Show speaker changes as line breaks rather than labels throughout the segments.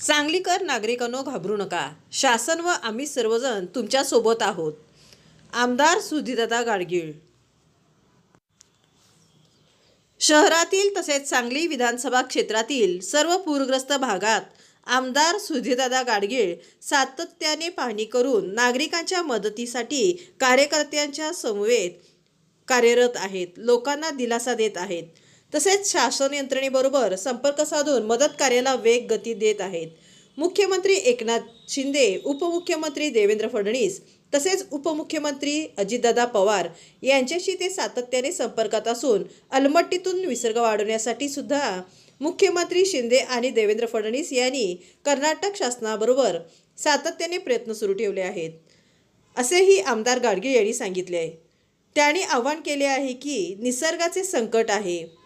सांगलीकर नागरिकांनो घाबरू नका. शासन व आम्ही सर्वजण तुमच्यासोबत आहोत. आमदार सुधीरदा गाडगीळ. शहरातील तसेच सांगली विधानसभा क्षेत्रातील सर्व पूरग्रस्त भागात आमदार सुधीरदादा गाडगीळ सातत्याने पाहणी करून नागरिकांच्या मदतीसाठी कार्यकर्त्यांच्या समवेत कार्यरत आहेत. लोकांना दिलासा देत आहेत. तसेच शासन यंत्रणेबरोबर संपर्क साधून मदत कार्याला वेग गती देत आहेत. मुख्यमंत्री एकनाथ शिंदे उपमुख्यमंत्री देवेंद्र फडणवीस तसेच उपमुख्यमंत्री अजितदादा पवार यांच्याशी ते सातत्याने संपर्कात असून अलमट्टीतून विसर्ग वाढवण्यासाठी सुद्धा मुख्यमंत्री शिंदे आणि देवेंद्र फडणवीस यांनी कर्नाटक शासनाबरोबर सातत्याने प्रयत्न सुरू ठेवले आहेत. असेही आमदार गाडगे यांनी सांगितले आहे. त्यांनी आवाहन केले आहे की निसर्गाचे संकट आहे.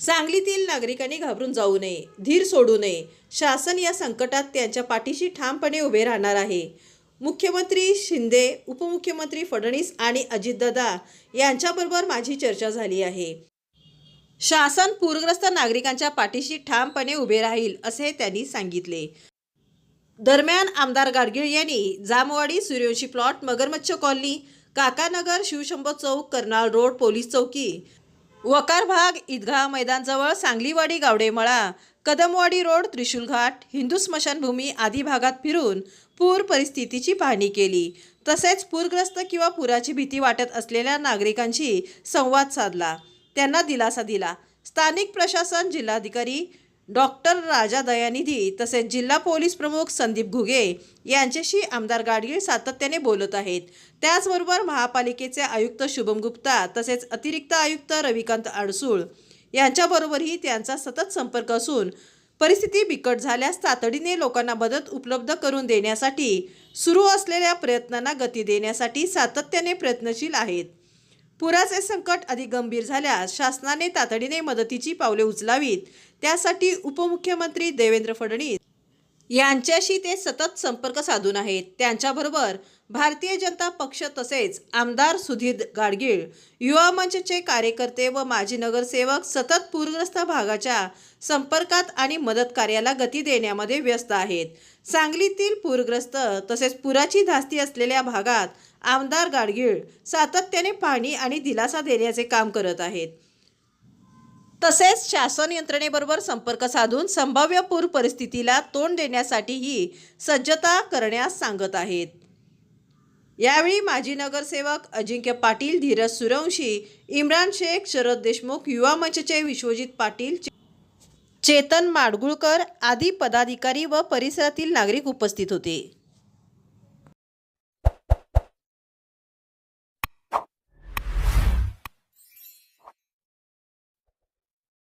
सांगलीतील नागरिकांनी घाबरून जाऊ नये धीर सोडू नये. शासन या संकटात त्यांच्या पाठीशी ठामपणे उभे राहणार आहे. मुख्यमंत्री शिंदे उपमुख्यमंत्री फडणवीस आणि अजितदादा यांच्याबरोबर माझी चर्चा झाली आहे. शासन पूरग्रस्त नागरिकांच्या पाठीशी ठामपणे उभे राहील असे त्यांनी सांगितले. दरम्यान आमदार गाडगीळ यांनी जामवाडी सूर्यवंशी प्लॉट मगरमच्छ कॉलनी काकानगर शिवशंभो चौक कर्नाळ रोड पोलीस चौकी वकार भाग ईदगाह मैदानजवळ सांगलीवाडी गावडेमळा कदमवाडी रोड त्रिशूल घाट हिंदू स्मशानभूमी आदी भागात फिरून पूर परिस्थितीची पाहणी केली. तसेच पूरग्रस्त किंवा पुराची भीती वाटत असलेल्या नागरिकांशी संवाद साधला. त्यांना दिलासा दिला. स्थानिक प्रशासन जिल्हाधिकारी डॉक्टर राजा दयानिधी तसेच जिल्हा पोलीस प्रमुख संदीप घुगे यांच्याशी आमदार गाडगीळ सातत्याने बोलत आहेत. त्याचबरोबर महापालिकेचे आयुक्त शुभम गुप्ता तसेच अतिरिक्त आयुक्त रविकांत अडसूळ यांच्याबरोबरही त्यांचा सतत संपर्क असून परिस्थिती बिकट झाल्यास तातडीने लोकांना मदत उपलब्ध करून देण्यासाठी सुरू असलेल्या प्रयत्नांना गती देण्यासाठी सातत्याने प्रयत्नशील आहेत. पुराचे संकट अधिक गंभीर झाल्यास शासनाने तातडीने मदतीची पावले उचलावीत. त्यासाठी उपमुख्यमंत्री देवेंद्र फडणवीस यांच्याशी ते सतत संपर्क साधून आहेत. त्यांच्याबरोबर भारतीय जनता पक्ष तसेच आमदार सुधीर गाडगीळ युवा मंचचे कार्यकर्ते व माजी नगरसेवक सतत पूरग्रस्त भागाच्या संपर्कात आणि मदत कार्याला गती देण्यामध्ये व्यस्त आहेत. सांगलीतील पूरग्रस्त तसेच पुराची धास्ती असलेल्या भागात आमदार गाडगीळ सातत्याने पाहणी आणि दिलासा देण्याचे काम करत आहेत. तसेच शासन यंत्रणेबरोबर संपर्क साधून संभाव्य पूर परिस्थितीला तोंड देण्यासाठीही सज्जता करण्यास सांगत आहेत. यावेळी माजी नगरसेवक अजिंक्य पाटील धीरज सुरवंशी इम्रान शेख शरद देशमुख युवा मंचचे विश्वजित पाटील चेतन माडगुळकर आदी पदाधिकारी व परिसरातील नागरिक उपस्थित होते.